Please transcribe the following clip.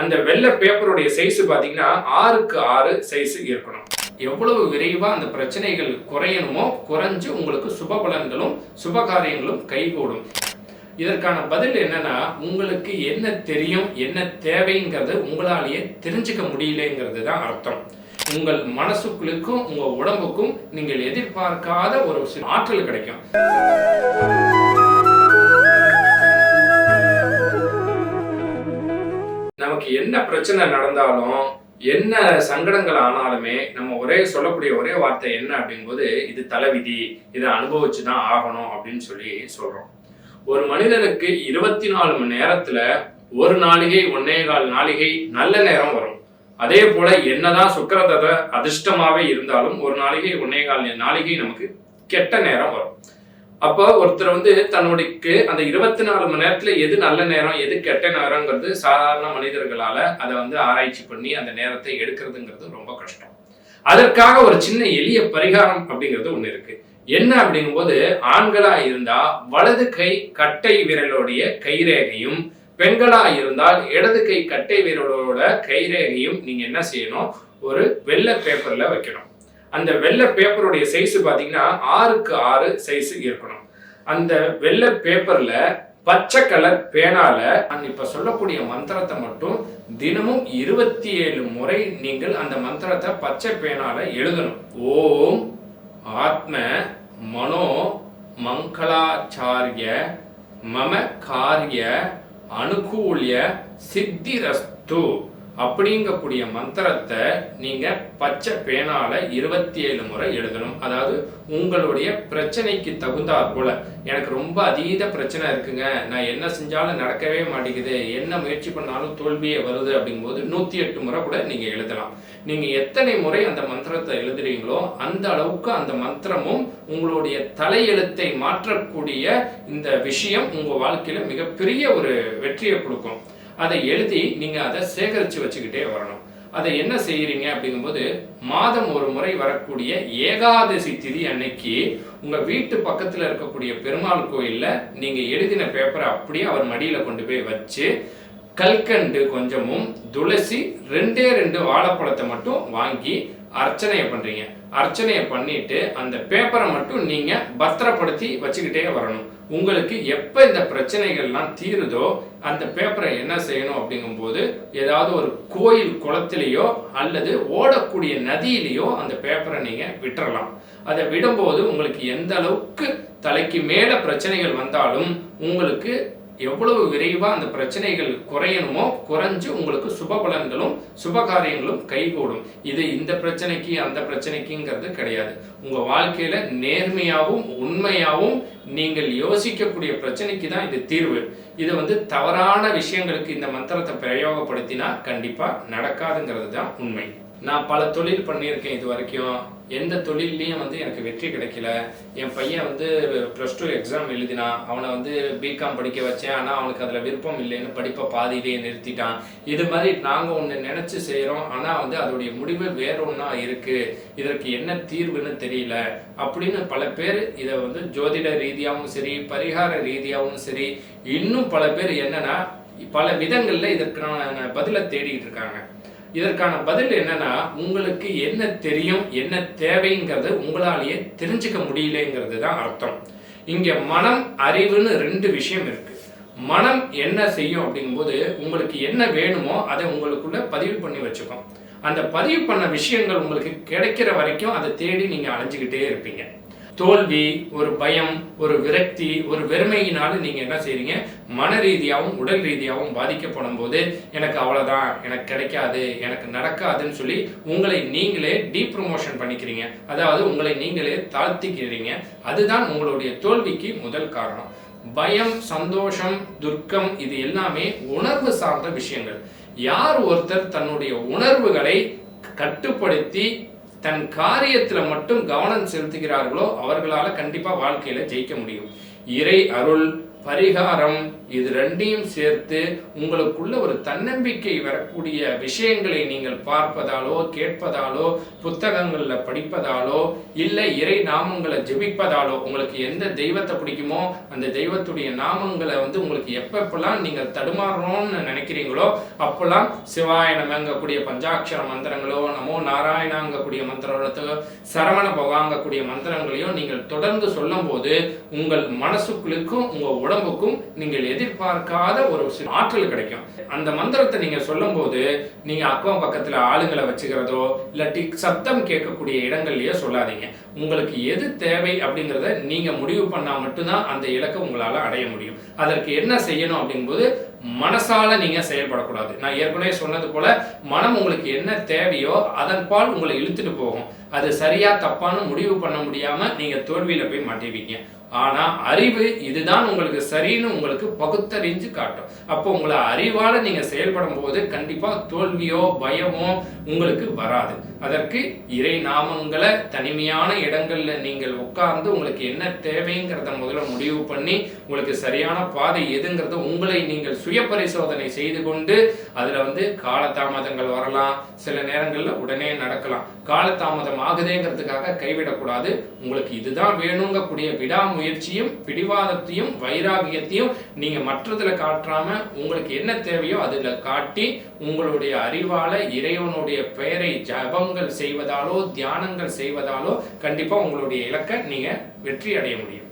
அந்த வெள்ளை பேப்பருடைய சைஸ் பார்த்தீங்கன்னா ஆறுக்கு ஆறு சைஸ் இருக்கணும். எவ்வளவு விரைவா அந்த பிரச்சனைகள் குறையணுமோ குறைஞ்சு உங்களுக்கு சுப பலன்களும் சுப காரியங்களும் கைகூடும். இதற்கான பதில் என்னன்னா உங்களுக்கு என்ன தெரியும் என்ன தேவைங்கிறது உங்களாலேயே தெரிஞ்சுக்க முடியலங்கிறது தான் அர்த்தம். உங்கள் மனசுக்குள்ளுக்கும் உங்க உடம்புக்கும் நீங்கள் எதிர்பார்க்காத ஒரு சில ஆற்றல் கிடைக்கும். நமக்கு என்ன பிரச்சனை நடந்தாலும் என்ன சங்கடங்கள் ஆனாலுமே நம்ம ஒரே சொல்லக்கூடிய ஒரே வார்த்தை என்ன அப்படிங்கும்போது இது தலைவிதி இதை அனுபவிச்சு தான் ஆகணும் அப்படின்னு சொல்லி சொல்றோம். ஒரு மனிதனுக்கு இருபத்தி நாலு மணி நேரத்துல ஒரு நாளிகை ஒன்னே கால் நாளிகை நல்ல நேரம் வரும். அதே போல என்னதான் சுக்கரதத்தை அதிர்ஷ்டமாவே இருந்தாலும் ஒரு நாளிகை ஒன்னே கால் நாளிகை நமக்கு கெட்ட நேரம் வரும். அப்போ ஒருத்தர் வந்து தன்னுடைய அந்த இருபத்தி நாலு மணி நேரத்துல எது நல்ல நேரம் எது கெட்ட நேரங்கிறது சாதாரண மனிதர்களால அதை வந்து ஆராய்ச்சி பண்ணி அந்த நேரத்தை எடுக்கிறதுங்கிறது ரொம்ப கஷ்டம். அதற்காக ஒரு சின்ன எளிய பரிகாரம் அப்படிங்கிறது ஒன்று இருக்கு. என்ன அப்படிங்கும்போது ஆண்களா இருந்தா வலது கை கட்டை விரலுடைய கைரேகையும் பெண்களா இருந்தால் இடது கை கட்டை விரலோட கைரேகையும் நீங்க என்ன செய்யணும்? ஒரு வெள்ளை பேப்பர்ல வைக்கணும். அந்த வெள்ளை பேப்பருடைய சைஸ் பார்த்தீங்கன்னா ஆறுக்கு ஆறு சைஸ் இருக்கணும். அந்த வெள்ளை பேப்பர்ல பச்சை கலர் பேனால நான் இப்ப சொல்லக்கூடிய மந்திரத்தை மட்டும் தினமும் இருபத்தி ஏழு முறை நீங்கள் அந்த மந்திரத்தை பச்சை பேனால எழுதணும். ஓம் ஆத்ம மனோ மங்களாச்சாரிய மம காரிய அனுகூல்ய சித்திரஸ்து. அப்படிங்கக்கூடிய மந்திரத்தை நீங்க பச்சை பேனால இருபத்தி ஏழு முறை எழுதணும். அதாவது உங்களுடைய பிரச்சனைக்கு தகுந்தாற் போல. எனக்கு ரொம்ப அதீத பிரச்சனை இருக்குங்க. நான் என்ன செஞ்சாலும் நடக்கவே மாட்டேங்குது. என்ன முயற்சி பண்ணாலும் தோல்வியே வருது அப்படிங்கும்போது நூத்தி எட்டு முறை கூட நீங்க எழுதலாம். நீங்க எத்தனை முறை அந்த மந்திரத்தை எழுதுறீங்களோ அந்த அளவுக்கு அந்த மந்திரமும் உங்களுடைய தலையெழுத்தை மாற்றக்கூடிய இந்த விஷயம் உங்க வாழ்க்கையில மிகப்பெரிய ஒரு வெற்றியை கொடுக்கும். அதை எழுதி நீங்கள் அதை சேகரித்து வச்சுக்கிட்டே வரணும். அதை என்ன செய்கிறீங்க அப்படிங்கும்போது மாதம் ஒரு முறை வரக்கூடிய ஏகாதசி திதி அன்னைக்கு உங்கள் வீட்டு பக்கத்தில் இருக்கக்கூடிய பெருமாள் கோயிலில் நீங்கள் எழுதின பேப்பரை அப்படியே அவர் மடியில் கொண்டு போய் வச்சு கல்கண்டு கொஞ்சமும் துளசி ரெண்டே ரெண்டு வாழைப்பழத்தை மட்டும் வாங்கி அர்ச்சனையை பண்ணுறீங்க அர்ச்சனையை பண்ணிட்டு அந்த பேப்பரை மட்டும் நீங்கள் பத்திரப்படுத்தி வச்சுக்கிட்டே வரணும். உங்களுக்கு எப்போ இந்த பிரச்சனைகள்லாம் தீருதோ அந்த பேப்பரை என்ன செய்யணும் அப்படிங்கும்போது ஏதாவது ஒரு கோயில் குளத்திலேயோ அல்லது ஓடக்கூடிய நதியிலேயோ அந்த பேப்பரை நீங்கள் விட்டுறலாம். அதை விடும்போது உங்களுக்கு எந்த அளவுக்கு தலைக்கு மேலே பிரச்சனைகள் வந்தாலும் உங்களுக்கு எவ்வளவு விரைவாக அந்த பிரச்சனைகள் குறையணுமோ குறைஞ்சு உங்களுக்கு சுப பலன்களும் சுப காரியங்களும் கைகூடும். இது இந்த பிரச்சனைக்கு அந்த பிரச்சனைக்குங்கிறது கிடையாது. உங்கள் வாழ்க்கையில் நேர்மையாகவும் உண்மையாகவும் நீங்கள் யோசிக்கக்கூடிய பிரச்சனைக்கு தான் இது தீர்வு. இது வந்து தவறான விஷயங்களுக்கு இந்த மந்திரத்தை பிரயோகப்படுத்தினா கண்டிப்பாக நடக்காதுங்கிறது தான் உண்மை. நான் பல தொழில் பண்ணியிருக்கேன் இது வரைக்கும். எந்த தொழில்லையும் வந்து எனக்கு வெற்றி கிடைக்கல. என் பையன் வந்து ப்ளஸ் டூ எக்ஸாம் எழுதினான் அவனை வந்து பிகாம் படிக்க வச்சேன். ஆனால் அவனுக்கு அதில் விருப்பம் இல்லைன்னு படிப்பை பாதியிலேயே நிறுத்திட்டான். இது மாதிரி நாங்கள் ஒன்று நினச்சி செய்கிறோம் ஆனால் வந்து அதோடைய முடிவு வேற ஒன்றா இருக்குது இதற்கு என்ன தீர்வுன்னு தெரியல. அப்படின்னு பல பேர் இதை வந்து ஜோதிட ரீதியாகவும் சரி பரிகார ரீதியாகவும் சரி இன்னும் பல பேர் என்னன்னா பல விதங்களில் இதற்கான பதிலை தேடிக்கிட்டு இருக்காங்க. இதற்கான பதில் என்னன்னா உங்களுக்கு என்ன தெரியும் என்ன தேவைங்கிறது உங்களாலேயே தெரிஞ்சுக்க முடியலங்கிறது தான் அர்த்தம். இங்க மனம் அறிவுன்னு ரெண்டு விஷயம் இருக்கு. மனம் என்ன செய்யும் அப்படிங்கும்போது உங்களுக்கு என்ன வேணுமோ அதை உங்களுக்குள்ள பதிவு பண்ணி வச்சுக்கும். அந்த பதிவு பண்ண விஷயங்கள் உங்களுக்கு கிடைக்கிற வரைக்கும் அதை தேடி நீங்க அலைஞ்சுக்கிட்டே இருப்பீங்க. தோல்வி ஒரு பயம் ஒரு விரக்தி ஒரு வெறுமையினால நீங்க என்ன செய்றீங்க? மன ரீதியாகவும் உடல் ரீதியாகவும் பாதிக்கப்படும் போது எனக்கு அவ்வளவுதான் எனக்கு கிடைக்காது எனக்கு நடக்காதுன்னு சொல்லி உங்களை நீங்களே டீப்ரமோஷன் பண்ணிக்கிறீங்க. அதாவது உங்களை நீங்களே தாழ்த்திக்கிறீங்க. அதுதான் உங்களுடைய தோல்விக்கு முதல் காரணம். பயம் சந்தோஷம் துர்க்கம் இது எல்லாமே உணர்வு சார்ந்த விஷயங்கள். யார் ஒருத்தர் தன்னுடைய உணர்வுகளை கட்டுப்படுத்தி தன் காரியத்தில் மட்டும் கவனம் செலுத்துகிறார்களோ அவர்களால கண்டிப்பா வாழ்க்கையில ஜெயிக்க முடியும். இறை அருள் பரிகாரம் இது ரெண்டையும் சேர்த்து உங்களுக்குள்ள ஒரு தன்னம்பிக்கை வரக்கூடிய விஷயங்களை நீங்கள் பார்ப்பதாலோ கேட்பதாலோ புத்தகங்களில் படிப்பதாலோ இல்லை இறை நாமங்களை ஜெபிப்பதாலோ உங்களுக்கு எந்த தெய்வத்தை பிடிக்குமோ அந்த தெய்வத்துடைய நாமங்களை வந்து உங்களுக்கு எப்பப்பெல்லாம் நீங்கள் தடுமாறணும்னு நினைக்கிறீங்களோ அப்பெல்லாம் சிவாயணமங்கக்கூடிய பஞ்சாட்சர மந்திரங்களோ நமோ நாராயணாங்கக்கூடிய மந்திரத்தோ சரவண பவாங்கக்கூடிய மந்திரங்களையோ நீங்கள் தொடர்ந்து சொல்லும்போது உங்கள் மனசுக்குள்ளுக்கும் உடல் உடம்புக்கும் நீங்கள் எதிர்பார்க்காத ஒரு ஆற்றல் கிடைக்கும். அந்த மந்திரத்தை நீங்க சொல்லும் போது நீங்க அக்கம் பக்கத்துல ஆளுங்களை வச்சுக்கிறதோ இல்லாட்டி சத்தம் கேட்கக்கூடிய இடங்கள்லயோ சொல்லாதீங்க. உங்களுக்கு எது தேவை அப்படிங்கறத நீங்க முடிவு பண்ணா மட்டும்தான் அந்த இலக்கை உங்களால அடைய முடியும். அதற்கு என்ன செய்யணும் அப்படிங்கும்போது மனசால நீங்க செயல்படக்கூடாது. நான் ஏற்கனவே சொன்னது போல மனம் உங்களுக்கு என்ன தேவையோ அதன் பால் உங்களை இழுத்துட்டு போகும். அது சரியா தப்பான்னு முடிவு பண்ண முடியாம நீங்க தோல்வியில போய் மாட்டிருவீங்க. ஆனா அறிவு இதுதான் உங்களுக்கு சரின்னு உங்களுக்கு பகுத்தறிஞ்சு காட்டும். அப்போ உங்களை அறிவால நீங்க செயல்படும் போது கண்டிப்பா தோல்வியோ பயமோ உங்களுக்கு வராது. அதற்கு இறை நாமங்களை தனிமையான இடங்கள்ல நீங்கள் உட்கார்ந்து உங்களுக்கு என்ன தேவைங்கிறத முதல்ல முடிவு பண்ணி உங்களுக்கு சரியான பாதை எதுங்கிறத உங்களை நீங்கள் சுய பரிசோதனை செய்து கொண்டு அதுல வந்து காலதாமதங்கள் வரலாம். சில நேரங்களில் உடனே நடக்கலாம். காலதாமதம் ஆகுதேங்கிறதுக்காக கைவிடக்கூடாது. உங்களுக்கு இதுதான் வேணுங்கக்கூடிய விடாமுயற்சியும் பிடிவாதத்தையும் வைராகியத்தையும் நீங்க மற்றதுல காட்டாமல் உங்களுக்கு என்ன தேவையோ அதுல காட்டி உங்களுடைய அறிவால இறைவனுடைய பெயரை ஜபம் ஜபங்கள் செய்வதாலோ தியானங்கள் செய்வதாலோ கண்டிப்பா உங்களுடைய இலக்கை நீங்க வெற்றி அடைய முடியும்.